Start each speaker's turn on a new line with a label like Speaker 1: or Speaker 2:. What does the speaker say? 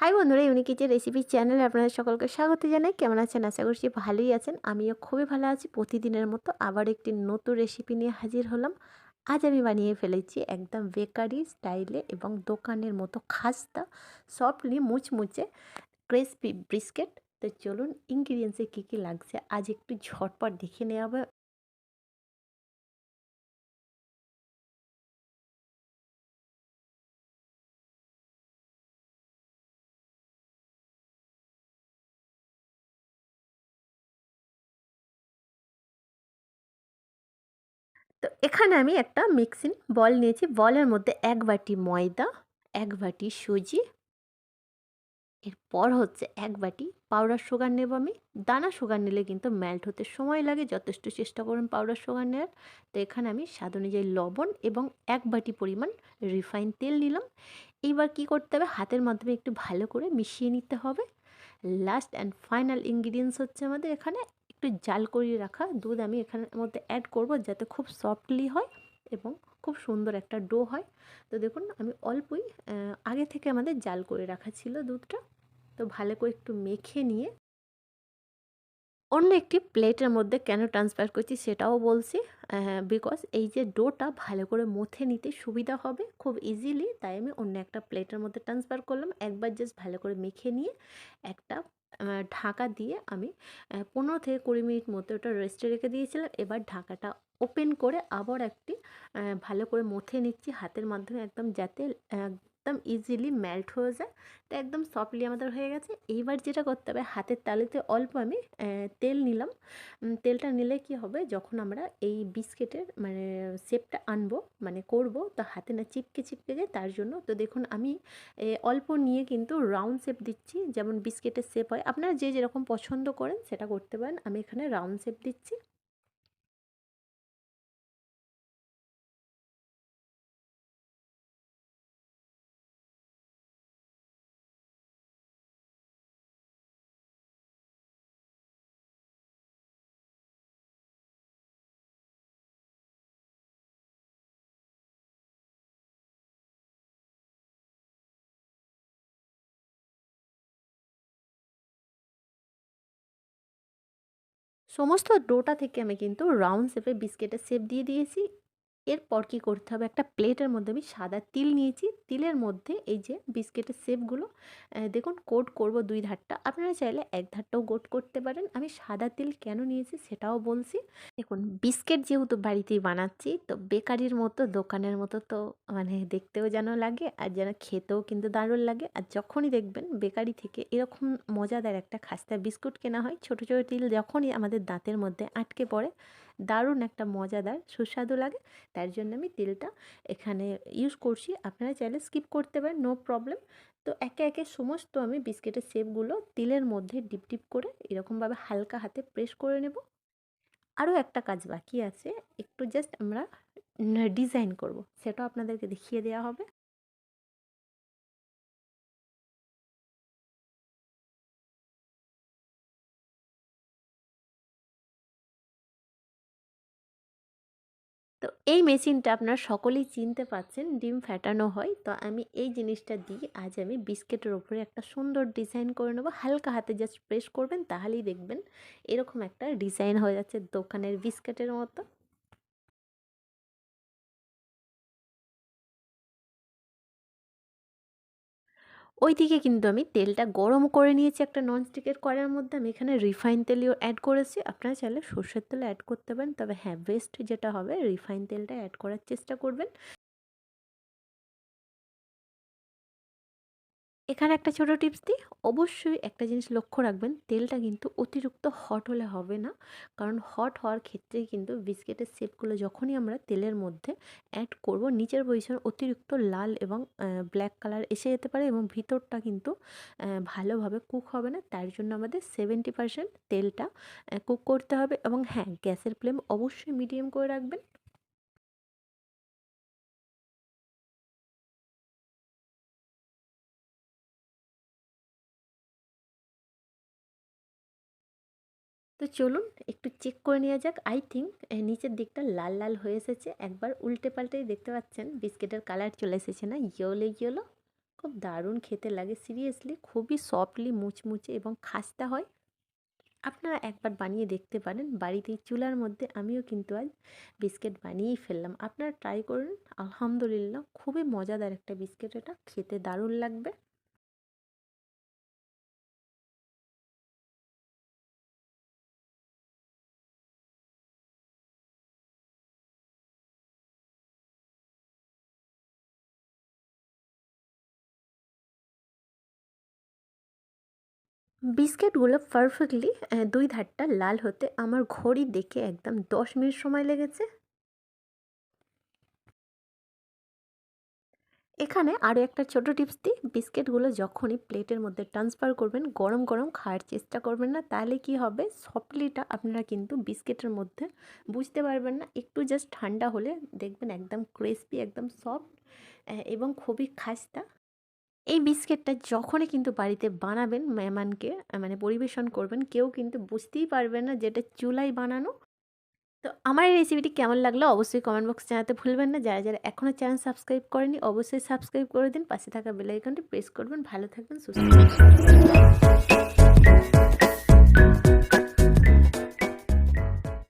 Speaker 1: High বন্ধুরা, ইউনিকিচের recipe চ্যানেলে আপনাদের সকলকে স্বাগত জানাই। কেমন আছেন? আশা করছি ভালোই আছেন। আমিও খুবই ভালো আছি। প্রতিদিনের মতো আবার একটি নতুন রেসিপি নিয়ে হাজির হলাম। আজ আমি বানিয়ে ফেলেছি একদম বেকারি স্টাইলে এবং দোকানের মতো খাস্তা, সফটলি মুচমুচে ক্রিসপি ব্রিস্কেট তো চলুন ইনগ্রিডিয়েন্টসে কী কী লাগছে? আজ একটু ঝটপট দেখে নেওয়া হবে। তো এখানে আমি একটা মিক্সিং বল নিয়েছি। বলের মধ্যে এক বাটি ময়দা, এক বাটি সুজি, এরপর হচ্ছে এক বাটি পাউডার সুগার নেব আমি। দানা সুগার নিলে কিন্তু মেল্ট হতে সময় লাগে, যথেষ্ট চেষ্টা করুন পাউডার সুগার নেওয়ার তো এখানে আমি স্বাদ অনুযায়ী লবণ এবং এক বাটি পরিমাণ রিফাইন তেল নিলাম। এইবার কি করতে হবে? হাতের মাধ্যমে একটু ভালো করে মিশিয়ে নিতে হবে। লাস্ট অ্যান্ড ফাইনাল ইনগ্রিডিয়েন্টস হচ্ছে আমাদের এখানে একটু জাল করিয়ে রাখা দুধ আমি এখানের মধ্যে অ্যাড করব যাতে খুব সফটলি হয় এবং খুব সুন্দর একটা ডো হয়। তো দেখুন, আমি অল্পই আগে থেকে আমাদের জাল করে রাখা ছিল দুধটা। তো ভালো করে একটু মেখে নিয়ে অন্য একটি প্লেটের মধ্যে কেন ট্রান্সফার করছি সেটাও বলছি। বিকজ এই যে ডোটা ভালো করে মথে নিতে সুবিধা হবে খুব ইজিলি তাই আমি অন্য একটা প্লেটের মধ্যে ট্রান্সফার করলাম। একবার জাস্ট ভালো করে মেখে নিয়ে একটা ঢাকা দিয়ে আমি পনেরো থেকে কুড়ি মিনিট মতো ওটা রেস্টে রেখে দিয়েছিলাম। এবার ঢাকাটা ওপেন করে আবার একটি ভালো করে মথে নিচ্ছি হাতের মাধ্যমে একদম যাতে একদম ইজিলি মেল্ট হয়ে যায়। তো একদম সফটলি আমাদের হয়ে গেছে। এইবার যেটা করতে হবে, হাতের তালিতে অল্প আমি তেল নিলাম। তেলটা নিলে কি হবে, যখন আমরা এই বিস্কিটের মানে শেপটা আনব মানে করব, তো হাতে না চিপকে চিপকে যায়, তার জন্য তো দেখুন আমি অল্প নিয়ে কিন্তু রাউন্ড শেপ দিচ্ছি। যেমন বিস্কিটের শেপ হয়, আপনারা যে যেরকম পছন্দ করেন সেটা করতে পারেন। আমি এখানে রাউন্ড শেপ দিচ্ছি। সমস্ত ডোটা থেকে আমি কিন্তু রাউন্ড শেপে বিস্কেটের শেপ দিয়ে দিয়েছি। এরপর কী করতে হবে? একটা প্লেটের মধ্যে আমি সাদা তিল নিয়েছি। তিলের মধ্যে এই যে বিস্কেটের শেপগুলো দেখুন কোট করব দুই ধারটা। আপনারা চাইলে এক ধারটাও কোট করতে পারেন। আমি সাদা তিল কেন নিয়েছি সেটাও বলছি। দেখুন, বিস্কেট যেহেতু বাড়িতেই বানাচ্ছি, তো বেকারির মতো, দোকানের মতো তো মানে দেখতেও যেন লাগে আর যেন খেতেও কিন্তু দারুণ লাগে। আর যখনই দেখবেন বেকারি থেকে এরকম মজাদার একটা খাস্তা বিস্কুট কেনা হয়, ছোটো ছোটো তিল যখনই আমাদের দাঁতের মধ্যে আটকে পড়ে দারুণ একটা মজাদার, সুস্বাদু লাগে। তার জন্য আমি তেলটা এখানে ইউজ করছি। আপনারা চাইলে স্কিপ করতে পারেন নো প্রবলেম তো একে একে সমস্ত আমি বিস্কিটের শেপগুলো তিলের মধ্যে ডিপ ডিপ করে এরকমভাবে হালকা হাতে প্রেস করে নেব। আরও একটা কাজ বাকি আছে, একটু জাস্ট আমরা ডিজাইন করব। সেটাও আপনাদেরকে দেখিয়ে দেওয়া হবে। তো এই মেশিনটা আপনারা সকলেই চিনতে পাচ্ছেন, ডিম ফ্যাটানো হয়। তো আমি এই জিনিসটা দিয়ে আজ আমি বিস্কেটের ওপরে একটা সুন্দর ডিজাইন করে নেব। হালকা হাতে জাস্ট প্রেস করবেন, তাহলেই দেখবেন এরকম একটা ডিজাইন হয়ে যাচ্ছে দোকানের বিস্কেটের মতো। ওইদিকে কিন্তু আমি তেলটা গরম করে নিয়েছি একটা ননস্টিকের কড়ার মধ্যে। আমি এখানে রিফাইন তেলও অ্যাড করেছি। আপনারা চাইলে সর্ষের তেল অ্যাড করতে পারেন। তবে হ্যাঁ বেস্ট যেটা হবে রিফাইন তেলটা অ্যাড করার চেষ্টা করবেন। এখানে একটা ছোটো টিপস দিই। অবশ্যই একটা জিনিস লক্ষ্য রাখবেন, তেলটা কিন্তু অতিরিক্ত হট হলে হবে না। কারণ হট হওয়ার ক্ষেত্রেই কিন্তু বিস্কিটের শেপগুলো যখনই আমরা তেলের মধ্যে অ্যাড করব, নিচের পজিশন অতিরিক্ত লাল এবং ব্ল্যাক কালার এসে যেতে পারে এবং ভিতরটা কিন্তু ভালোভাবে কুক হবে না। তার জন্য আমাদের সেভেন্টি তেলটা কুক করতে হবে এবং হ্যাঁ গ্যাসের ফ্লেম অবশ্যই মিডিয়াম করে রাখবেন। তো চলুন একটু চেক করে নেওয়া যাক। আই থিঙ্ক নিচের দিকটা লাল লাল হয়ে এসেছে। একবার উল্টে পাল্টেই দেখতে পাচ্ছেন, বিস্কিটের কালার চলে এসেছে না? ইয়েলো ইয়েলো খুব দারুণ খেতে লাগে সিরিয়াসলি খুবই সফটলি মুচমুচে এবং খাস্তা হয়। আপনারা একবার বানিয়ে দেখতে পারেন। বাড়িতেই চুলার মধ্যে আমিও কিন্তু আজ বিস্কিট বানিয়েই ফেললাম। আপনারা ট্রাই করুন। আলহামদুলিল্লাহ, খুবই মজাদার একটা বিস্কিট এটা। খেতে দারুণ লাগবে। বিস্কিটগুলো পারফেক্টলি দুই ধারটা লাল হতে আমার ঘড়ি দেখে একদম দশ মিনিট সময় লেগেছে। এখানে আরও একটা ছোট টিপস দিই বিস্কিটগুলো যখনই প্লেটের মধ্যে ট্রান্সফার করবেন, গরম গরম খাওয়ার চেষ্টা করবেন না, তাহলে কি হবে? সফটলিটা আপনারা কিন্তু বিস্কিটের মধ্যে বুঝতে পারবেন না, একটু জাস্ট ঠান্ডা হলে দেখবেন একদম ক্রিসপি একদম সফট এবং খুবই খাস্তা। এই বিস্কিটটা যখনই কিন্তু বাড়িতে বানাবেন মেহমানকে মানে পরিবেশন করবেন, কেউ কিন্তু বুঝতেই পারবে না যেটা চুলাই বানানো। তো আমার এই রেসিপিটি কেমন লাগল অবশ্যই কমেন্ট বক্সে জানাতে ভুলবেন না। যারা যারা এখনও চ্যানেল সাবস্ক্রাইব করেনি অবশ্যই সাবস্ক্রাইব করে দিন। পাশে থাকা বেলাইকনটি প্রেস করবেন। ভালো থাকবেন, সুস্থ থাকবেন।